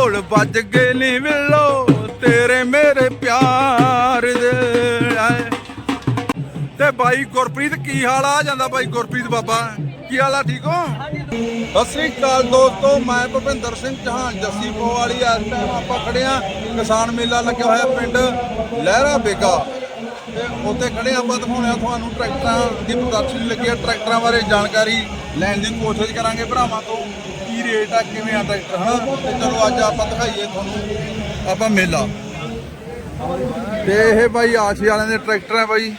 ਢੋਲ ਵੱਜ ਗਏ ਨੀ ਵਿਲੋ ਤੇਰੇ ਮੇਰੇ ਪਿਆਰ ਦੇ ਤੇ ਬਾਈ ਗੁਰਪ੍ਰੀਤ, ਕੀ ਹਾਲ ਆ? ਜਾਂਦਾ ਬਾਈ ਗੁਰਪ੍ਰੀਤ ਬਾਬਾ। ਕੀ ਹਾਲ ਆ, ਠੀਕ ਹੋ? ਸਤਿ ਸ੍ਰੀ ਅਕਾਲ ਦੋਸਤੋ, ਮੈਂ ਭੁਪਿੰਦਰ ਸਿੰਘ ਚੌਹਾਨ, ਜੱਸੀ ਪੋ ਇਸ ਟਾਈਮ ਆਪਾਂ ਖੜੇ ਆ। ਕਿਸਾਨ ਮੇਲਾ ਲੱਗਿਆ ਹੋਇਆ ਪਿੰਡ ਲਹਿਰਾ ਬੇਗਾ। ਤੇ ਉੱਥੇ ਖੜੇ ਆਪਾਂ ਦਿਖਾਉਣੇ ਤੁਹਾਨੂੰ ਟਰੈਕਟਰਾਂ ਦੀ ਪ੍ਰਦਰਸ਼ਨੀ ਲੱਗੀ ਆ। ਟਰੈਕਟਰਾਂ ਬਾਰੇ ਜਾਣਕਾਰੀ ਲੈਣ ਦੀ ਕੋਸ਼ਿਸ਼ ਕਰਾਂਗੇ ਭਰਾਵਾਂ ਤੋਂ। ਕੀ ਰੇਟ ਆ ਕਿਵੇਂ ਆ ਟਰੈਕਟਰ ਹਨਾ? ਤੇ ਚਲੋ ਅੱਜ ਆਪਾਂ ਦਿਖਾਈਏ ਤੁਹਾਨੂੰ, ਆਪਾਂ ਮੇਲਾ। ਤੇ ਇਹ ਬਾਈ ਆਸ਼ੀ ਵਾਲਿਆਂ ਦੇ ਟਰੈਕਟਰ ਹੈ ਬਾਈ।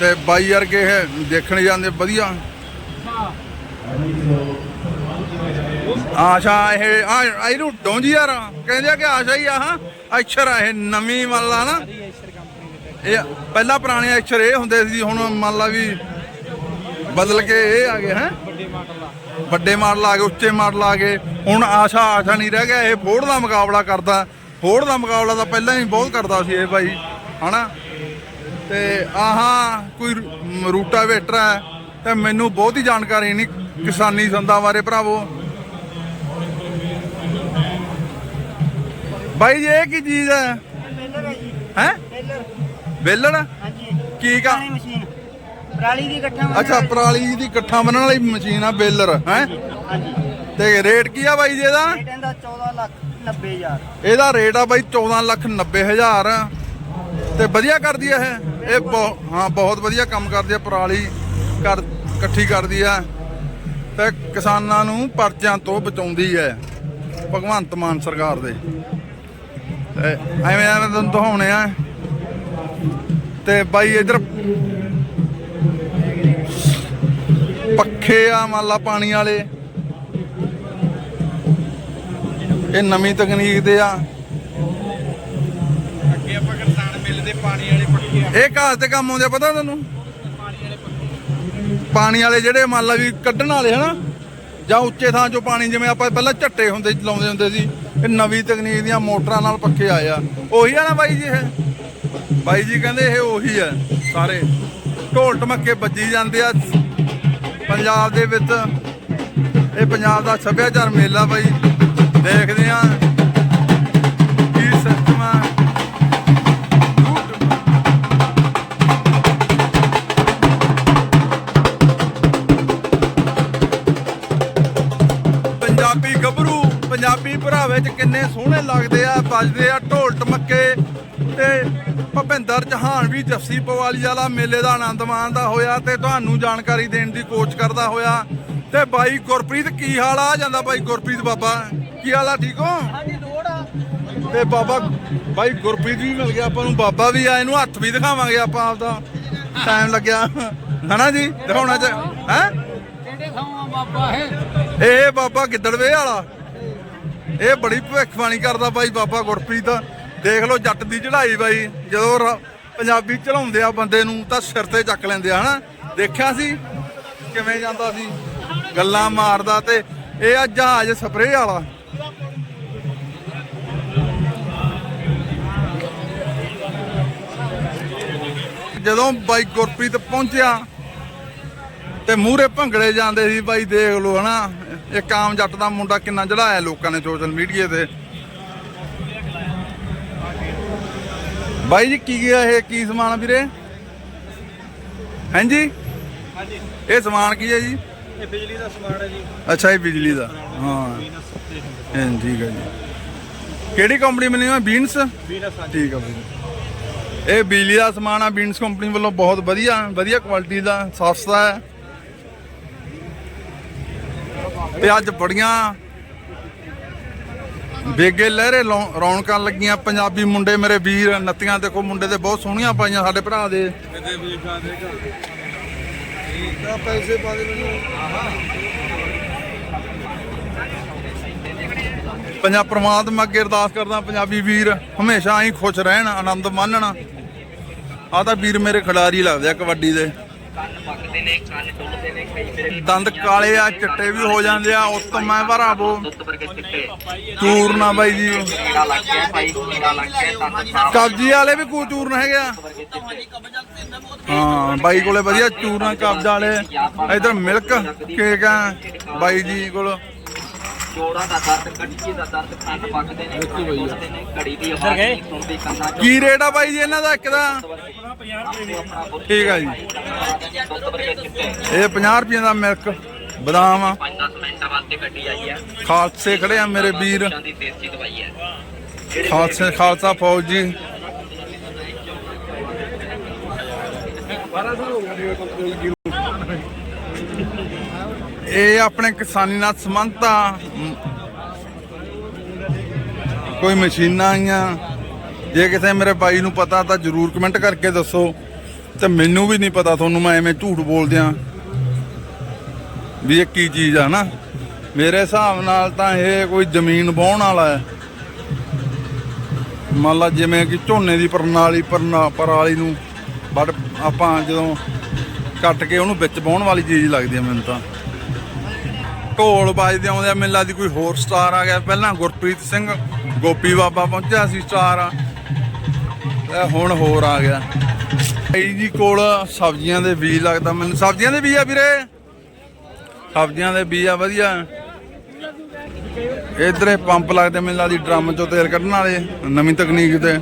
ਤੇ ਬਾਈ ਵਰਗੇ ਇਹ ਦੇਖਣ ਜਾਂਦੇ, ਵਧੀਆ। ਆਸ਼ਾ, ਇਹ, ਆ, ਇਹਨੂੰ ਡੋਂਜੀ ਯਾਰ, ਕਹਿੰਦੇ ਆ ਕਿ ਆਸ਼ਾ ਹੀ ਆ, ਹਾਂ? ਅਕਸ਼ਰ ਆ, ਇਹ ਨਵੀਂ ਮੰਨ ਲਾ ਨਾ। ਇਹ ਪਹਿਲਾਂ ਪੁਰਾਣੇ ਅਕਸ਼ਰ ਇਹ ਹੁੰਦੇ ਸੀ, ਹੁਣ ਮੰਨ ਲਾ ਵੀ ਬਦਲ ਕੇ ਇਹ ਆ ਗਏ, ਹੈ? ਵੱਡੇ ਮਾਡਲ ਆ ਗਏ ਉੱਚੇ ਮਾਡਲ ਆ ਗਏ ਹੁਣ ਆਸ਼ਾ ਆਸ਼ਾ ਨਹੀਂ ਰਹਿ ਗਿਆ ਇਹ ਫੋੜ ਦਾ ਮੁਕਾਬਲਾ ਕਰਦਾ। ਫੋੜ ਦਾ ਮੁਕਾਬਲਾ ਤਾਂ ਪਹਿਲਾਂ ਹੀ ਬਹੁਤ ਕਰਦਾ ਸੀ ਇਹ ਬਾਈ ਹਨਾ? ਤੇ ਆਹਾਂ ਕੋਈ ਰੂ- ਰੂਟਾਵੇਟਰ ਹੈ ਤੇ ਮੈਨੂੰ ਬਹੁਤ ਹੀ ਜਾਣਕਾਰੀ ਨਹੀਂ ਕਿਸਾਨੀ ਸੰਦਾਂ ਬਾਰੇ ਭਰਾਵੋ। ਜੀ ਇਹ ਕੀ ਚੀਜ਼ ਹੈ? ਹੈ ਹਾਂਜੀ। ਕੀ ਕਾ ਮਸ਼ੀਨ। ਪਰਾਲੀ ਦੀ ਇਕੱਠਾ ਬਣਾਉਣ ਅੱਛਾ ਵਾਲੀ- ਪਰਾਲੀ ਦੀ ਇਕੱਠਾ ਬੰਨਣ ਵਾਲੀ ਮਸ਼ੀਨ ਆ ਬੇਲਰ ਹੈ? ਹਾਂਜੀ ਤੇ ਰੇਟ ਕੀ ਆ ਬਾਈ ਜੀ ਇਹਦਾ? ਰੇਟ ਇਹਦਾ 14 ਲੱਖ 90 ਹਜ਼ਾਰ। ਇਹਦਾ ਰੇਟ ਆ ਬਾਈ 14 ਲੱਖ 90 ਹਜ਼ਾਰ। ਤੇ ਵਧੀਆ ਕਰਦੀ ਆ ਇਹ? ਇਹ ਬਹੁ- ਹਾਂ ਬਹੁਤ ਵਧੀਆ ਕੰਮ ਕਰਦੀ ਆ ਪਰਾਲੀ ਕਰ ਇਕੱਠੀ ਕਰਦੀ ਆ। ਤੇ ਕਿਸਾਨਾਂ ਨੂੰ ਪਰਚਿਆਂ ਤੋਂ ਬਚਾਉਂਦੀ ਹੈ ਭਗਵੰਤ ਮਾਨ ਸਰਕਾਰ ਦੇ। ਤੇ ਐਵੇਂ ਐਵੇਂ ਤੁਹਾਨੂੰ ਦਿਖਾਉਣੇ ਆ। ਤੇ ਬਾਈ ਇਧਰ ਪੱਖੇ ਆ ਮੰਨ ਲਾ ਪਾਣੀ ਵਾਲੇ। ਇਹ ਨਵੀਂ ਤਕਨੀਕ ਦੇ ਆ। ਅੱਗੇ ਆਪਾਂ ਕਿਸਾਨ ਮਿਲ ਦੇ ਪਾਣੀ ਵਾਲੇ ਆ। ਇਹ ਘਾਸ ਤੇ ਕੰਮ ਆਉਂਦੇ ਪਤਾ ਤੁਹਾਨੂੰ ਪਾਣੀ ਵਾਲੇ ਜਿਹੜੇ ਮੰਨ ਲਾ ਵੀ ਕੱਢਣ ਵਾਲੇ ਹਨਾ? ਜਾਂ ਉੱਚੇ ਥਾਂ ਚੋਂ ਪਾਣੀ ਜਿਵੇਂ ਆਪਾਂ ਪਹਿਲਾਂ ਝੱਟੇ ਹੁੰਦੇ ਲਾਉਂਦੇ ਹੁੰਦੇ ਸੀ ਇਹ ਨਵੀਂ ਤਕਨੀਕ ਦੀਆਂ ਮੋਟਰਾਂ ਨਾਲ ਪੱਖੇ ਆਏ ਆ। ਉਹੀ ਆ ਨਾ ਬਾਈ ਜੀ ਇਹ? ਬਾਈ ਜੀ ਕਹਿੰਦੇ ਇਹ ਉਹੀ ਆ ਸਾਰੇ। ਢੋਲ ਟਮੱਕੇ ਵੱਜੀ ਜਾਂਦੇ ਆ ਪੰਜਾਬ ਦੇ ਵਿੱਚ ਇਹ ਪੰਜਾਬ ਦਾ ਸੱਭਿਆਚਾਰ ਮੇਲਾ ਬਾਈ, ਦੇਖਦੇ ਆ ਕੀ ਸਿਸਟਮ ਆ। ਪੰਜਾਬੀ ਗੱਭਰੂ, ਪੰਜਾਬੀ ਭਰਾਵੇ ਚ ਕਿੰਨੇ ਸੋਹਣੇ ਲੱਗਦੇ ਆ, ਵੱਜਦੇ ਆ ਢੋਲ ਟਮੱਕੇ ਤੇ ਭੁਪਿੰਦਰ ਜਹਾਨ ਵੀ ਜੱਸੀ ਪਵਾਲੀ ਵਾਲਾ ਮੇਲੇ ਦਾ ਆਨੰਦ ਮਾਣਦਾ ਹੋਇਆ ਤੇ ਤੁਹਾਨੂੰ ਜਾਣਕਾਰੀ ਦੇਣ ਦੀ ਕੋਸ਼ਿਸ਼ ਕਰਦਾ ਹੋਇਆ। ਤੇ ਬਾਈ ਗੁਰਪ੍ਰੀਤ ਕੀ ਹਾਲ ਆ? ਜਾਂਦਾ ਬਾਈ ਗੁਰਪ੍ਰੀਤ ਬਾਬਾ। ਕੀ ਹਾਲ ਆ ਠੀਕ ਹੋ? ਹਾਂਜੀ ਲੋੜ ਆ। ਤੇ ਬਾਬਾ ਬਾਈ ਗੁਰਪ੍ਰੀਤ ਵੀ ਮਿਲ ਗਿਆ ਆਪਾਂ ਨੂੰ ਬਾਬਾ ਵੀ ਆ ਇਹਨੂੰ ਹੱਥ ਵੀ ਦਿਖਾਵਾਂਗੇ ਆਪਾਂ ਆਪਦਾ। ਟਾਈਮ ਲੱਗਿਆ। ਹਨਾ ਜੀ? ਦਿਖਾਉਣਾ ਚ ਹੈ? ਕਿਹੜੇ ਥਾਂ ਬਾਬਾ ਹੈ ਇਹ ਬਾਬਾ ਗਿੱਦੜਵੇ ਵਾਲਾ। ਇਹ ਬੜੀ ਭਵਿੱਖਬਾਣੀ ਕਰਦਾ ਬਾਈ ਬਾਬਾ ਗੁਰਪ੍ਰੀਤ। ਦੇਖ ਲਓ ਜੱਟ ਦੀ ਚੜ੍ਹਾਈ ਬਾਈ ਜਦੋਂ ਪੰਜਾਬੀ ਚੜਾਉਂਦੇ ਆ ਬੰਦੇ ਨੂੰ ਤਾਂ ਸਿਰ ਤੇ ਚੱਕ ਲੈਂਦੇ ਆ, ਹਨਾ? ਦੇਖਿਆ ਸੀ? ਕਿਵੇਂ ਜਾਂਦਾ ਸੀ? ਗੱਲਾਂ ਮਾਰਦਾ ਤੇ ਇਹ ਆ ਜਹਾਜ਼ ਸਪਰੇਅ ਵਾਲਾ। ਜਦੋਂ ਬਾਈ ਗੁਰਪ੍ਰੀਤ ਪਹੁੰਚਿਆ ਤੇ ਮੂਹਰੇ ਭੰਗੜੇ ਜਾਂਦੇ ਸੀ, ਬਾਈ ਦੇਖ ਲਓ, ਹਨਾ? ਇੱਕ ਆਮ ਜੱਟ ਦਾ ਮੁੰਡਾ ਕਿੰਨਾ ਚੜਾਇਆ ਲੋਕਾਂ ਨੇ ਸੋਸ਼ਲ ਮੀਡੀਆ ਤੇ। ਬਾਈ ਜੀ ਕੀ ਗਿਆ ਇਹ? ਕੀ ਸਮਾਨ ਆ ਵੀਰੇ? ਹਾਂਜੀ ਹਾਂਜੀ। ਇਹ ਸਮਾਨ ਕੀ ਹੈ ਜੀ? ਇਹ ਬਿਜਲੀ ਦਾ ਸਮਾਨ ਹੈ ਜੀ। ਅੱਛਾ ਇਹ ਬਿਜਲੀ ਦਾ। ਹਾਂ ਹਾਂ, ਠੀਕ ਹੈ ਜੀ। ਕਿਹੜੀ ਕੰਪਨੀ ਬਣੀ ਹੋਈ ਬੀਨਸ ਹਾਂਜੀ। ਠੀਕ ਆ ਬਾਈ ਇਹ ਬਿਜਲੀ ਦਾ ਸਮਾਨ ਆ। ਬੀਨਸ ਕੰਪਨੀ ਵੱਲੋਂ ਬਹੁਤ ਵਧੀਆ ਵਧੀਆ ਕੁਆਲਿਟੀ ਦਾ ਸਸਤਾ ਹੈ। ਤੇ ਅੱਜ ਬੜੀਆਂ ਬੇਗੇ ਲਹਿਰੇ ਲੌ- ਰੌਣਕਾਂ ਲੱਗੀਆਂ। ਪੰਜਾਬੀ ਮੁੰਡੇ ਮੇਰੇ ਵੀਰ ਨੱਤੀਆਂ ਦੇਖੋ ਮੁੰਡੇ ਤੇ ਬਹੁਤ ਸੋਹਣੀਆਂ ਪਾਈਆਂ ਸਾਡੇ ਭਰਾ ਦੇ। ਇਹਦੇ ਵੀ ਗਾ ਦੇਗਾ ਤਾਂ ਪੈਸੇ ਪਾ ਦੇ ਮੈਨੂੰ। ਪੰਜਾਬ ਪ੍ਰਮਾਤਮਾ ਅੱਗੇ ਅਰਦਾਸ ਕਰਦਾ ਪੰਜਾਬੀ ਵੀਰ ਹਮੇਸ਼ਾ ਹੀ ਖੁਸ਼ ਰਹਿਣ ਆਨੰਦ ਮਾਣਨ ਆ ਤਾਂ ਵੀਰ ਮੇਰੇ ਖਿਡਾਰੀ ਲੱਗਦੇ ਆ ਕਬੱਡੀ ਦੇ। ਦੰਦ ਕਾਲੇ ਆ, ਚਿੱਟੇ ਵੀ ਹੋ ਜਾਂਦੇ ਆ ਉੱਤਮ ਮੈਂ ਭਰਾਵੋ ਚੂਰਨਾ ਬਾਈ ਜੀ। ਕਬਜੀ ਵਾਲੇ ਵੀ ਕੋ ਚੂਰਨ ਹੈਗੇ ਆ। ਹਾਂ, ਬਾਈ ਕੋਲੇ ਵਧੀਆ ਚੂਰਨਾ ਕਬਜ਼ਾ ਵਾਲੇ। ਇਧਰ ਮਿਲਕ ਕੇਕ ਆ, ਬਾਈ ਜੀ ਕੋਲ। ਜੋੜਾਂ ਦਾ ਦਰਦ ਕੱਢੀ ਦਾ ਦਰਦ ਕੰਨ ਪੱਕਦੇ ਨੇ ਕੰਨ ਪੁੱਛਦੇ ਨੇ ਘੜੀ ਦੀ ਆਵਾਜ਼ ਨਹੀਂ ਸੁਣਦੀ ਕੰਨਾਂ ਚੋਂ ਕੀ ਰੇਟ ਆ ਬਾਈ ਜੀ ਇਹਨਾਂ ਦਾ ਇੱਕ ਦਾ? ਠੀਕ ਆ ਜੀ। ਇਹ 50 ਰੁਪਏ ਦਾ ਮਿਲਕ ਬਦਾਮ ਆ। 5-10 ਮਿੰਟਾਂ ਬਾਅਦ ਤੇ ਗੱਡੀ ਆਈ ਹੈ ਖਾਲਸੇ ਖੜੇ ਆ ਮੇਰੇ ਵੀਰ। ਖਾਲਸੇ ਖਾਲਸਾ ਫੌਜ ਜੀ। ਇਹ ਆਪਣੇ ਕਿਸਾਨੀ ਨਾਲ ਸੰਬੰਧਤ ਆ। ਕੋਈ ਮਸ਼ੀਨਾਂ ਆਈਆਂ। ਜੇ ਕਿਸੇ ਮੇਰੇ ਬਾਈ ਨੂੰ ਪਤਾ ਤਾਂ ਜਰੂਰ ਕਮੈਂਟ ਕਰਕੇ ਦੱਸੋ। ਤੇ ਮੈਨੂੰ ਵੀ ਨਹੀਂ ਪਤਾ ਤੁਹਾਨੂੰ ਮੈਂ ਐਵੇਂ ਝੂਠ ਬੋਲਦਿਆਂ ਵੀ ਇਹ ਕੀ ਚੀਜ਼ ਆ ਨਾ ਮੇਰੇ ਹਿਸਾਬ ਨਾਲ ਤਾਂ ਇਹ ਕੋਈ ਜ਼ਮੀਨ ਵਾਹੁਣ ਵਾਲਾ ਹੈ। ਮੰਨ ਲਾ ਜਿਵੇਂ ਕਿ ਝੋਨੇ ਦੀ ਪ੍ਰਣਾਲੀ, ਪਰਨਾ ਪਰਾਲੀ ਨੂੰ ਬਟ ਆਪਾਂ ਜਦੋਂ ਕੱਟ ਕੇ ਉਹਨੂੰ ਵਿੱਚ ਵਾਹੁਣ ਵਾਲੀ ਚੀਜ਼ ਲੱਗਦੀ ਹੈ ਮੈਨੂੰ ਤਾਂ। ਢੋਲ ਵੱਜਦੇ ਆਉਂਦੇ ਆ, ਮੈਨੂੰ ਲੱਗਦੀ ਕੋਈ ਹੋਰ ਸਟਾਰ ਆ ਗਿਆ। ਪਹਿਲਾਂ ਗੁਰਪ੍ਰੀਤ ਸਿੰਘ ਗੋਪੀ ਬਾਬਾ ਪਹੁੰਚਿਆ ਸੀ ਸਟਾਰ ਤੇ ਹੁਣ ਹੋਰ ਆ ਗਿਆ। ਭਾਈ ਜੀ ਕੋਲ ਸਬਜ਼ੀਆਂ ਦੇ ਬੀਜ ਲੱਗਦਾ ਮੈਨੂੰ। ਸਬਜ਼ੀਆਂ ਦੇ ਬੀਜ ਆ ਵੀਰੇ? ਸਬਜ਼ੀਆਂ ਦੇ ਬੀਜ ਆ, ਵਧੀਆ। ਇਧਰੇ ਪੰਪ ਲੱਗਦੇ, ਮੈਨੂੰ ਲੱਗਦੀ ਡਰਮ ਚੋਂ ਤੇਲ ਕੱਢਣ ਵਾਲੇ, ਨਵੀਂ ਤਕਨੀਕ ਤੇ।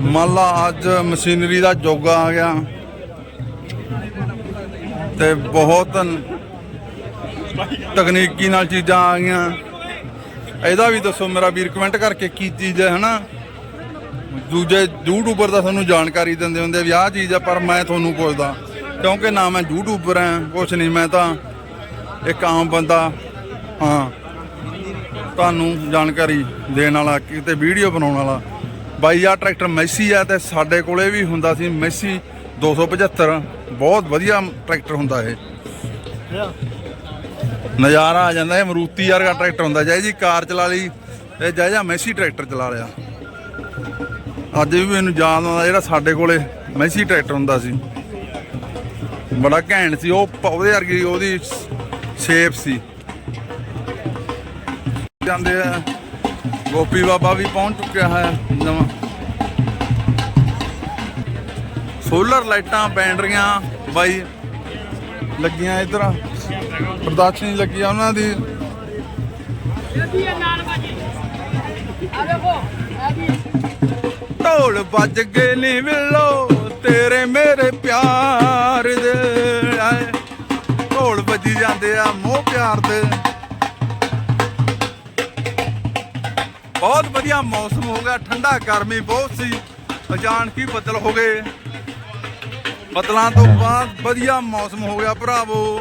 ਮੰਨ ਲਾ ਅੱਜ ਮਸ਼ੀਨਰੀ ਦਾ ਯੁੱਗ ਆ ਗਿਆ। ਤੇ ਬਹੁਤ ਤਕਨੀਕੀ ਨਾਲ ਚੀਜ਼ਾਂ ਆ ਗਈਆਂ। ਇਹਦਾ ਵੀ ਦੱਸੋ ਮੇਰਾ ਵੀਰ ਕਮੈਂਟ ਕਰਕੇ ਕੀ ਚੀਜ਼ ਹੈ, ਹਨਾ? ਦੂਜੇ ਯੂਟਿਊਬਰ ਤਾਂ ਤੁਹਾਨੂੰ ਜਾਣਕਾਰੀ ਦਿੰਦੇ ਹੁੰਦੇ ਵੀ ਆਹ ਚੀਜ਼ ਆ, ਪਰ ਮੈਂ ਤੁਹਾਨੂੰ ਪੁੱਛਦਾ, ਕਿਉਂਕਿ ਨਾ ਮੈਂ ਯੂਟਿਊਬਰ ਆ ਕੁਛ ਨਹੀਂ, ਮੈਂ ਤਾਂ ਇੱਕ ਆਮ ਬੰਦਾ, ਹਾਂ। ਤੁਹਾਨੂੰ ਜਾਣਕਾਰੀ ਦੇਣ ਵਾਲਾ, ਕਿਤੇ ਵੀਡੀਓ ਬਣਾਉਣ ਵਾਲਾ। ਬਾਈ ਆ ਟਰੈਕਟਰ ਮੈਸੀ ਆ ਤੇ ਸਾਡੇ ਕੋਲੇ ਵੀ ਹੁੰਦਾ ਸੀ ਮੈਸੀ 275 ਬਹੁਤ ਵਧੀਆ ਟਰੈਕਟਰ ਹੁੰਦਾ ਇਹ। ਨਜ਼ਾਰਾ ਆ ਜਾਂਦਾ, ਇਹ ਮਰੂਤੀ ਵਰਗਾ ਟਰੈਕਟਰ ਹੁੰਦਾ। ਜਾਈ ਜੀ ਕਾਰ ਚਲਾ ਲਈ, ਇਹ ਜਾਈ ਜਾ ਮੈਸੀ ਟਰੈਕਟਰ ਚਲਾ ਲਿਆ ਅੱਜ ਵੀ ਮੈਨੂੰ ਯਾਦ ਆਉਂਦਾ ਜਿਹੜਾ ਸਾਡੇ ਕੋਲੇ ਮੈਸੀ ਟਰੈਕਟਰ ਹੁੰਦਾ ਸੀ। ਬੜਾ ਘੈਂਟ ਸੀ, ਉਹ ਉਹਦੇ ਵਰਗੀ ਉਹਦੀ ਸ਼ੇਪ ਸੀ। ਜਾਂਦੇ ਆ, ਗੋਪੀ ਬਾਬਾ ਵੀ ਪਹੁੰਚ ਚੁੱਕਿਆ ਹੈ ਨਵਾਂ। ਸੋਲਰ ਲਾਈਟਾਂ ਬੈਟਰੀਆਂ ਬਾਈ, ਲੱਗੀਆਂ ਇਧਰ। ਪ੍ਰਦਰਸ਼ਨੀ ਲੱਗੀ ਆ ਉਹਨਾਂ ਦੀ। ਢੋਲ ਵੱਜ ਗਏ ਨੀ ਵਿਲੋ ਤੇਰੇ ਮੇਰੇ ਪਿਆਰ ਦੇ ਢੋਲ ਵੱਜੀ ਜਾਂਦੇ ਆ ਮੋਹ ਪਿਆਰ ਦੇ ਬਹੁਤ ਵਧੀਆ ਮੌਸਮ ਹੋ ਗਿਆ, ਠੰਡਾ ਗਰਮੀ ਬਹੁਤ ਸੀ। ਅਚਾਨਕ ਹੀ ਬੱਦਲ ਹੋ ਗਏ। ਬੱਦਲਾਂ ਤੋਂ ਬਾਅਦ ਵਧੀਆ ਮੌਸਮ ਹੋ ਗਿਆ, ਭਰਾਵੋ।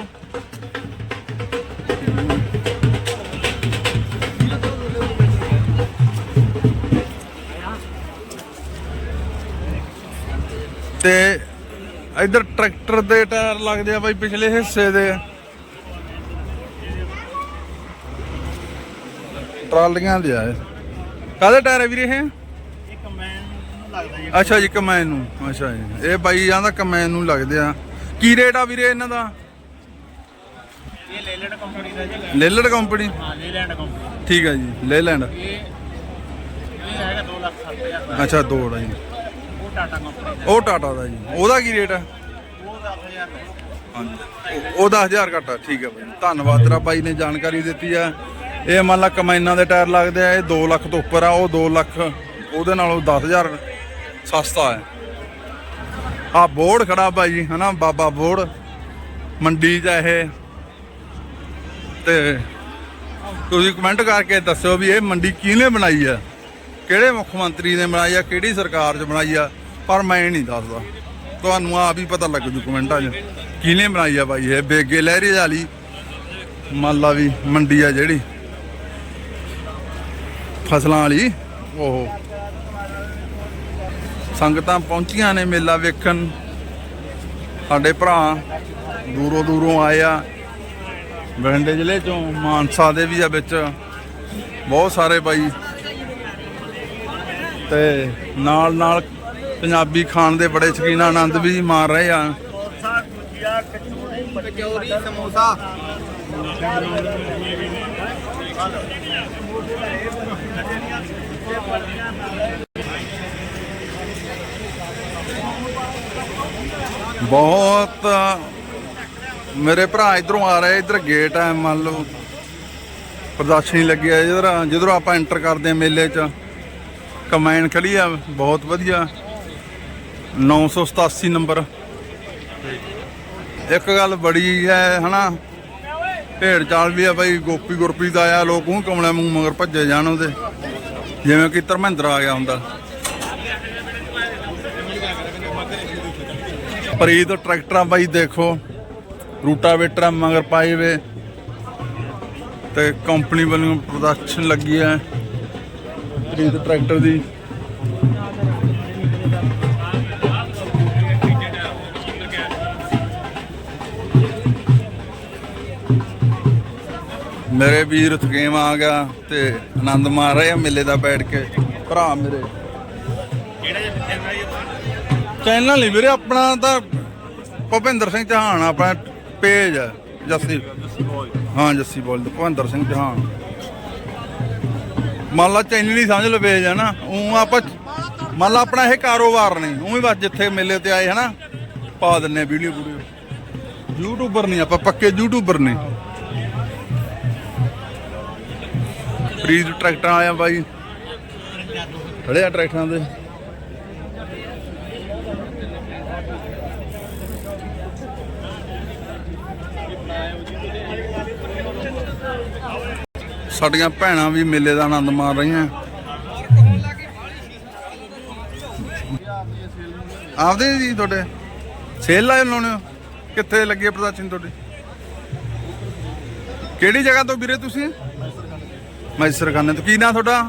ਤੇ ਇਧਰ ਟਰੈਕਟਰ ਦੇ ਟਾਇਰ ਲੱਗਦੇ ਆ ਬਾਈ ਪਿਛਲੇ ਹਿੱਸੇ ਦੇ। ਟਰਾਲੀਆਂ ਦੇ ਆ ਕਾਹਦੇ ਟਾਇਰ ਹੈ ਵੀਰੇ ਇਹ? ਇੱਕ ਮੈਨ ਨੂੰ ਲੱਗਦਾ ਜੀ। ਅੱਛਾ ਜੀ ਕਮੈਨ ਨੂੰ। ਅੱਛਾ ਜੀ। ਇਹ ਬਾਈ ਜਾਂਦਾ ਕਮੈਨ ਨੂੰ ਲੱਗਦੇ ਆ। ਕੀ ਰੇਟ ਆ ਵੀਰੇ ਇਹਨਾਂ ਦਾ? ਇਹ ਲੇਲੈਂਡ ਕੰਪਨੀ ਦਾ ਜੀ। ਲੇਲੜ ਕੰਪਨੀ ਹਾਂ ਲੇਲੈਂਡ ਕੰਪਨੀ ਠੀਕ ਹੈ ਜੀ ਲੇਲੈਂਡ ਇਹ ਇਹ ਹੈਗਾ 2 ਲੱਖ 60 ਹਜ਼ਾਰ ਦਾ। ਅੱਛਾ ਦੋ ਆ ਜੀ। ਉਹ ਟਾਟਾ ਕੰਪਨੀ ਦਾ। ਉਹ ਟਾਟਾ ਦਾ ਜੀ। ਉਹਦਾ ਕੀ ਰੇਟ ਆ? ਉਹ 10000 ਦਾ। ਹਾਂਜੀ। ਉਹ- ਉਹ 10000 ਘੱਟ ਠੀਕ ਹੈ ਬਾਈ। ਧੰਨਵਾਦ ਤੇਰਾ ਬਾਈ ਨੇ ਜਾਣਕਾਰੀ ਦਿੱਤੀ ਆ। ਇਹ ਮੰਨ ਲਾ ਕਮੈਨਾਂ ਦੇ ਟਾਇਰ ਲੱਗਦੇ ਆ। ਇਹ 2 ਲੱਖ ਤੋਂ ਉੱਪਰ ਆ। ਉਹ 2 ਲੱਖ ਉਹਦੇ ਨਾਲੋਂ 10000 ਸਸਤਾ ਹੈ ਆ ਬੋਰਡ ਖੜਾ ਬਾਈ ਹਨਾ? ਬਾਬਾ ਬੋਰਡ। ਮੰਡੀ 'ਚ ਆ ਇਹ। ਤੇ ਤੁਸੀਂ ਕਮੈਂਟ ਕਰਕੇ ਦੱਸਿਓ ਵੀ ਇਹ ਮੰਡੀ ਕਿਹਨੇ ਬਣਾਈ ਆ? ਕਿਹੜੇ ਮੁੱਖ ਮੰਤਰੀ ਨੇ ਬਣਾਈ ਆ? ਕਿਹੜੀ ਸਰਕਾਰ 'ਚ ਬਣਾਈ ਆ? ਪਰ ਮੈਂ ਨਹੀਂ ਦੱਸਦਾ। ਤੁਹਾਨੂੰ ਆਪ ਹੀ ਪਤਾ ਲੱਗ ਜੂ ਕਮੈਂਟਾਂ 'ਚ। ਕਿਹਨੇ ਬਣਾਈ ਆ ਬਾਈ ਇਹ? ਬੇਗੇ ਲਹਿਰੀ ਵਾਲੀ। ਮੰਨ ਲਾ ਵੀ ਮੰਡੀ ਆ ਜਿਹੜੀ। ਫਸਲਾਂ ਵਾਲੀ। ਉਹ ਸੰਗਤਾਂ ਪਹੁੰਚੀਆਂ ਨੇ ਮੇਲਾ ਵੇਖਣ। ਸਾਡੇ ਭਰਾ ਦੂਰੋਂ ਦੂਰੋਂ ਆਏ ਆ। ਬਠਿੰਡੇ ਜ਼ਿਲ੍ਹੇ ਚੋਂ, ਮਾਨਸਾ ਦੇ ਵੀ ਆ ਵਿੱਚ। ਬਹੁਤ ਸਾਰੇ ਬਾਈ। ਤੇ ਨਾਲ ਨਾਲ ਪੰਜਾਬੀ ਖਾਣ ਦੇ ਬੜੇ ਸ਼ੌਕੀਨ ਆਨੰਦ ਵੀ ਮਾਰ ਰਹੇ ਆ। ਸਮੋਸਾ ਸਮੋਸਾ ਬਹੁਤ, ਮੇਰੇ ਭਰਾ ਇਧਰੋਂ ਆ ਰਹੇ, ਇਧਰ ਗੇਟ ਹੈ ਮੰਨ ਲਓ। ਪ੍ਰਦਰਸ਼ਨੀ ਲੱਗੀ ਆ, ਜਿੱਧਰ ਜਿੱਧਰੋਂ ਆਪਾਂ ਐਂਟਰ ਕਰਦੇ ਆ ਮੇਲੇ 'ਚ। ਕਮੈਨ ਖੜੀ ਆ, ਬਹੁਤ ਵਧੀਆ। 987 ਨੰਬਰ। ਇੱਕ ਗੱਲ ਬੜੀ ਹੈ, ਹਨਾ? ਢੇੜ ਚਾਲ ਵੀ ਆ ਬਾਈ, ਗੋਪੀ ਗੁਰਪ੍ਰੀਤ ਆਇਆ, ਲੋਕ ਉਹ ਕਮਲੇ ਮੂੰਹ ਮਗਰ ਭੱਜੇ ਜਾਣ ਉਹਦੇ। ਜਿਵੇਂ ਕਿ ਧਰਮਿੰਦਰ ਆ ਗਿਆ ਹੁੰਦਾ। ਪ੍ਰੀਤ, ਟਰੈਕਟਰਾਂ ਬਾਈ ਦੇਖੋ। ਰੂਟਾਵੇਟਰਾਂ ਮਗਰ ਪਾਏ ਵੇ। ਤੇ ਕੰਪਨੀ ਵੱਲੋਂ ਪ੍ਰੋਡਕਸ਼ਨ ਲੱਗੀ ਹੈ। ਪ੍ਰੀਤ ਟਰੈਕਟਰ ਦੀ। ਮੇਰੇ ਵੀਰ ਥਕੇਮ ਆ ਗਿਆ ਤੇ ਆਨੰਦ ਮਾਰ ਰਹੇ ਆ ਮੇਲੇ ਦਾ ਬੈਠ ਕੇ। ਭਰਾ ਮੇਰੇ। ਚੈਨਲ ਨਹੀਂ ਵੀਰੇ ਆਪਣਾ ਤਾਂ ਭੁਪਿੰਦਰ ਸਿੰਘ ਚੌਹਾਨ ਆਪਣਾ ਪੇਜ ਹੈ ਜੱਸੀ। ਹਾਂ ਜੱਸੀ ਬੋਲਦਾ ਭੁਪਿੰਦਰ ਸਿੰਘ ਚੌਹਾਨ। ਮੰਨ ਲਾ ਚੈਨਲ ਹੀ ਸਮਝ ਲਓ ਪੇਜ ਹੈ ਨਾ ਉਹ ਆਪਾਂ ਮੰਨ ਲਾ ਆਪਣਾ ਇਹ ਕਾਰੋਬਾਰ ਨਹੀਂ ਉਹ ਵੀ ਬਸ ਜਿੱਥੇ ਮੇਲੇ ਤੇ ਆਏ ਹਨਾ ਪਾ ਦਿੰਨੇ ਵੀਡੀਓ ਵੀਡੀਓ ਯੂਟਿਊਬਰ ਨਹੀਂ ਆਪਾਂ ਪੱਕੇ ਯੂਟਿਊਬਰ ਨੇ। ਫਰੀਦ ਟਰੈਕਟਰ ਆਇਆ ਬਾਈ। ਖੜੇ ਆ ਟਰੈਕਟਰਾਂ ਦੇ। ਸਾਡੀਆਂ ਭੈਣਾਂ ਵੀ ਮੇਲੇ ਦਾ ਆਨੰਦ ਮਾਣ ਰਹੀਆਂ। ਆਪਦੇ ਜੀ ਤੁਹਾਡੇ। ਸੇਲ ਲਾਏ ਲਾਉਣੇ ਹੋ? ਕਿੱਥੇ ਲੱਗੀ ਹੈ ਤੁਹਾਡੀ? ਕਿਹੜੀ ਜਗ੍ਹਾ ਤੋਂ ਵੀਰੇ ਤੁਸੀਂ? ਮੈਸਰ ਖਾਨੇ ਤੋਂ ਕੀ ਨਾਂ ਤੁਹਾਡਾ?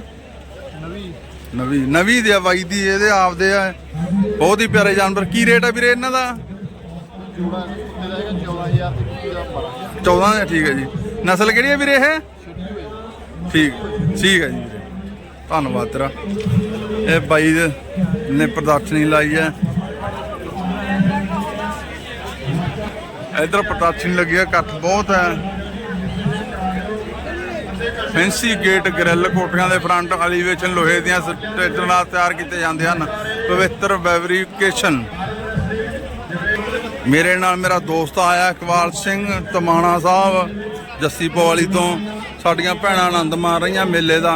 ਨਵੀ। ਨਵੀ। ਨਵੀ ਦੇ ਆ ਬਾਈ ਦੀ ਇਹਦੇ ਆਪਦੇ ਆ। ਬਹੁਤ ਹੀ ਪਿਆਰੇ ਜਾਨਵਰ। ਕੀ ਰੇਟ ਆ ਵੀਰੇ ਇਹਨਾਂ ਦਾ? 14 ਠੀਕ ਹੈ ਜੀ। ਨਸਲ ਕਿਹੜੀ ਹੈ ਵੀਰੇ ਇਹ? ਠੀਕ ਠੀਕ ਹੈ ਜੀ ਵੀਰੇ। ਧੰਨਵਾਦ ਤੇਰਾ। ਇਹ ਬਾਈ ਨੇ ਪ੍ਰਦਰਸ਼ਨੀ ਲਾਈ ਹੈ। ਇਧਰ ਪ੍ਰਦਰਸ਼ਨੀ ਲੱਗੀ ਹੈ ਇਕੱਠ ਬਹੁਤ ਹੈ। ਫੈਂਸੀ ਗੇਟ ਗ੍ਰਿਲ ਕੋਠੀਆਂ ਦੇ ਫਰੰਟ ਐਲੀਵੇਸ਼ਨ ਲੋਹੇ ਦੀਆਂ ਸਟੇਜਾਂ ਨਾਲ ਤਿਆਰ ਕੀਤੇ ਜਾਂਦੇ ਹਨ। ਪਵਿੱਤਰ ਫੈਬਰੀਕੇਸ਼ਨ ਮੇਰੇ ਨਾਲ ਮੇਰਾ ਦੋਸਤ ਆਇਆ, ਇਕਬਾਲ ਸਿੰਘ ਤਮਾਣਾ ਸਾਹਿਬ, ਜੱਸੀ ਪਵਾਲੀ ਤੋਂ। ਸਾਡੀਆਂ ਭੈਣਾਂ ਆਨੰਦ ਮਾਣ ਰਹੀਆਂ ਮੇਲੇ ਦਾ।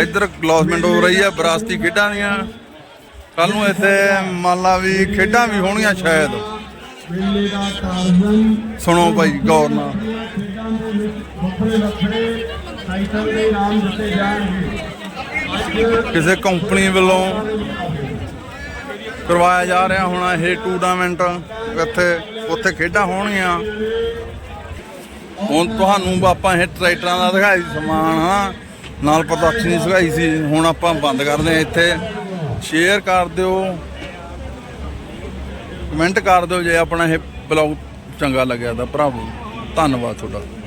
ਇੱਧਰ ਕਲੋਸਮੈਂਟ ਹੋ ਰਹੀ ਹੈ ਵਿਰਾਸਤੀ ਖੇਡਾਂ ਦੀਆਂ। ਕੱਲ ਨੂੰ ਇੱਥੇ ਮੰਨ ਲਾ ਵੀ ਖੇਡਾਂ ਵੀ ਹੋਣਗੀਆਂ ਸ਼ਾਇਦ। ਸੁਣੋ ਭਾਈ, ਗੌਰ ਨਾਲ। ਕਿਸੇ ਕੰਪਨੀ ਵੱਲੋਂ ਕਰਵਾਇਆ ਜਾ ਰਿਹਾ ਹੋਣਾ ਇਹ ਟੂਰਨਾਮੈਂਟ ਇੱਥੇ, ਉੱਥੇ ਖੇਡਾਂ ਹੋਣਗੀਆਂ। ਹੁਣ ਤੁਹਾਨੂੰ ਆਪਾਂ ਇਹ ਟਰੈਕਟਰਾਂ ਦਾ ਦਿਖਾਈ ਸੀ ਸਮਾਨ ਹਾਂ ਨਾਲ ਪ੍ਰਦਰਸ਼ਨੀ ਸਿਖਾਈ ਸੀ ਹੁਣ ਆਪਾਂ ਬੰਦ ਕਰਦੇ ਹਾਂ ਇੱਥੇ। ਸ਼ੇਅਰ ਕਰ ਦਿਓ। ਕਮੈਂਟ ਕਰ ਦਿਓ ਜੇ ਆਪਣਾ ਇਹ ਬਲੌਗ ਚੰਗਾ ਲੱਗਿਆ ਤਾਂ ਭਰਾਵੋ ਧੰਨਵਾਦ ਤੁਹਾਡਾ।